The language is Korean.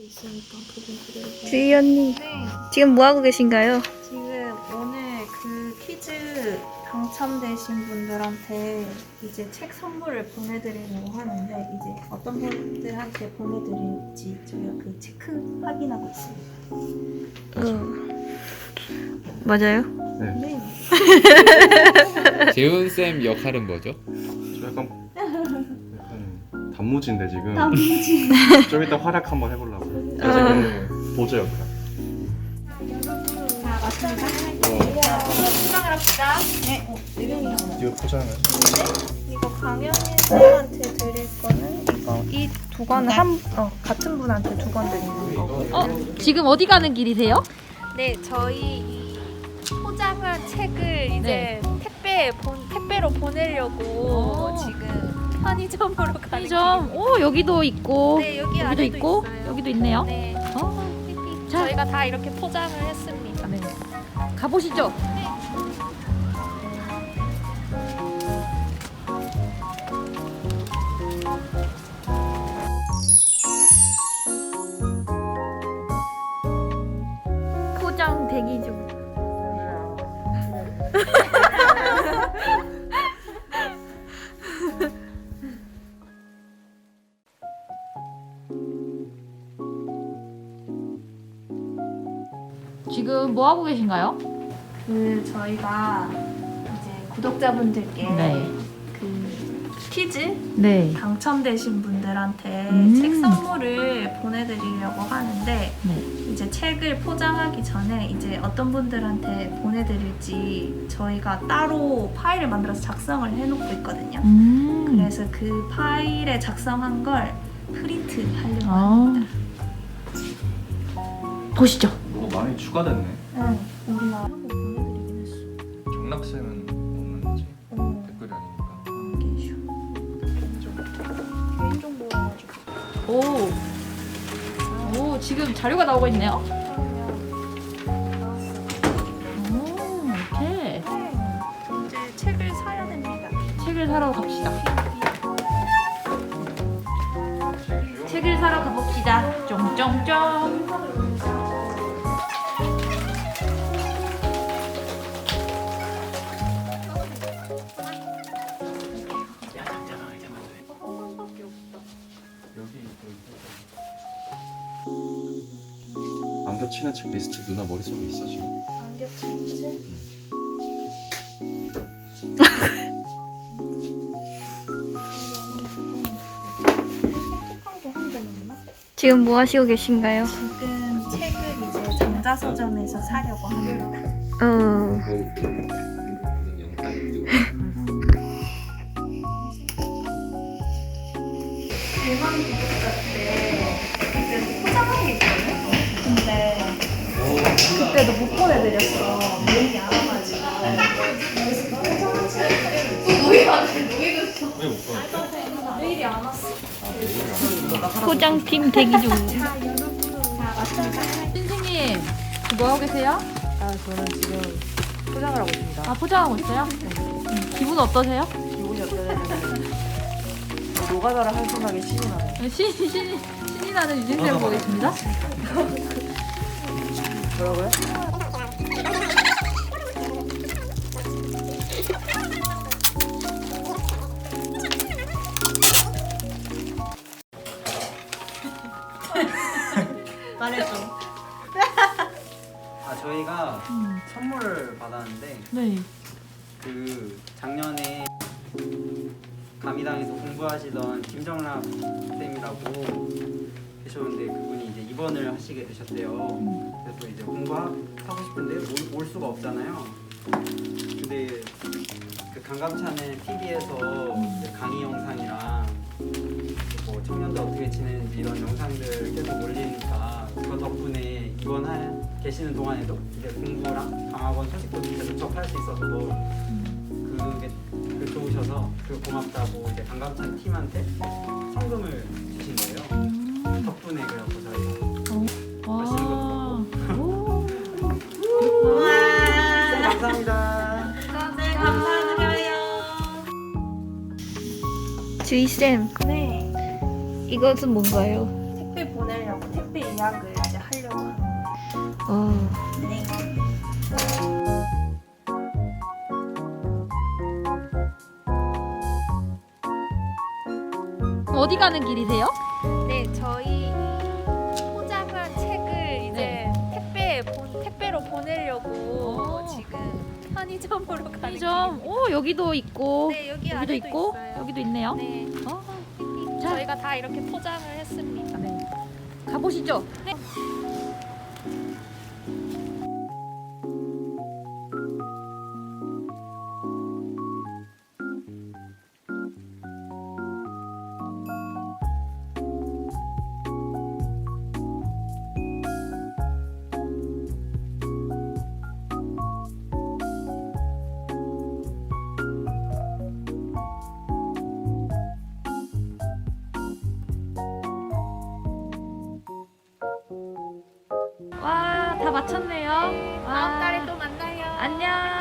있으니까 그대로. 주희 언니 네. 지금 뭐 하고 계신가요? 지금 오늘 그 퀴즈 당첨되신 분들한테 이제 책 선물을 보내드리려고 하는데 이제 어떤 분들한테 보내드릴지 저희가 그 체크 확인하고 있습니다. 어 맞아요. 네. 재훈 쌤 역할은 뭐죠? 저 약간 단무지인데 지금 단무지. 좀 이따 활약 한번 해보려고. 저 아. 지금 보조 역할. 자, 맞습니다. 포장을 합시다. 네. 어, 네 명이나. 이거 포장을. 이거 강현민 쌤한테 드릴 거는 이거 이 두 권은 한 어, 같은 분한테 두 권 드리는 거고. 어 지금 어디 가는 길이세요? 네, 저희 이 포장한 책을 이제 네. 택배 본 택배로 보내려고 오. 지금 편의점으로 가는 편의점. 오 여기도 있고 네, 여기 여기도 안에도 있고 있어요. 여기도 있네요. 네. 어, 자. 저희가 다 이렇게 포장을 했습니다. 네. 가보시죠. 포장 대기 중. 지금 뭐 하고 계신가요? 그 저희가 이제 구독자분들께 네. 그 퀴즈 네. 당첨되신 분들한테 음. 책 선물을 보내드리려고 하는데 네. 이제 책을 포장하기 전에 이제 어떤 분들한테 보내드릴지 저희가 따로 파일을 만들어서 작성을 해놓고 있거든요. 음. 그래서 그 파일에 작성한 걸 프린트 하려고 아. 합니다. 보시죠. 많이 추가됐네. 응, 보내드리긴 했어. 경락쌤은 없는 거지. 어, 댓글이 아니니까. 인정. 개인정보여가지고. 오. 오, 지금 자료가 나오고 있네요. 나왔어. 오, 이렇게. 이제 책을 사야 됩니다. 책을 사러 갑시다. 책을 사러 가봅시다. 쫑쫑쫑. 안 겹치는 책 리스트 누나 머릿속에 있어 지금. 안 겹치지? 지금 뭐 하시고 계신가요? 지금 책을 이제 전자서점에서 사려고 합니다. 어. 그때도 못 보내드렸어. 메일이 안 와가지고. 그래서 왜못 안 왔어. 포장팀 대기 중. 자, 여러분. 자, 맞습니다. 선생님, 뭐 하고 계세요? 아, 저는 지금 포장을 하고 있습니다. 아, 포장하고 있어요? 음, 기분 어떠세요? 기분이 어떠냐면 노가다를 할 생각에 신이 나요. 신, 신, 신이 나는 유진쌤 보겠습니다. 뭐라고요? 말해줘. 아 저희가 음, 선물을 받았는데 네. 그 작년에 감이당에서 공부하시던 김정락 쌤이라고 계셨는데 그분이 이제 입원을 하시게 되셨대요. 그래서 이제 공부하고 싶은데 올, 올 수가 없잖아요. 근데 그 강감찬의 TV에서 강의 영상이랑 뭐 청년들 어떻게 지내는지 이런 영상들 계속 올리니까 그거 덕분에 입원하 계시는 동안에도 이제 공부랑 강학원 소식도 계속 접할 수 있어서 그게 그 좋으셔서 그 고맙다고 이제 강감찬 팀한테 성금을 주희쌤, 네. 이것은 뭔가요? 택배 보내려고 택배 예약을 이제 하려고 합니다. 어. 네. 어디 가는 길이세요? 네, 저희 포장한 책을 이제 네. 택배 본, 택배로 보내려고 오. 지금 편의점으로 가는 편의점. 오 여기도 있고 길. 네, 여기 여기도 안에도 있고 있어요. 여기도 있네요. 네, 어. 자 저희가 다 이렇게 포장을 했습니다. 가보시죠. 와 마쳤네요. 다음 달에 또 만나요. 안녕.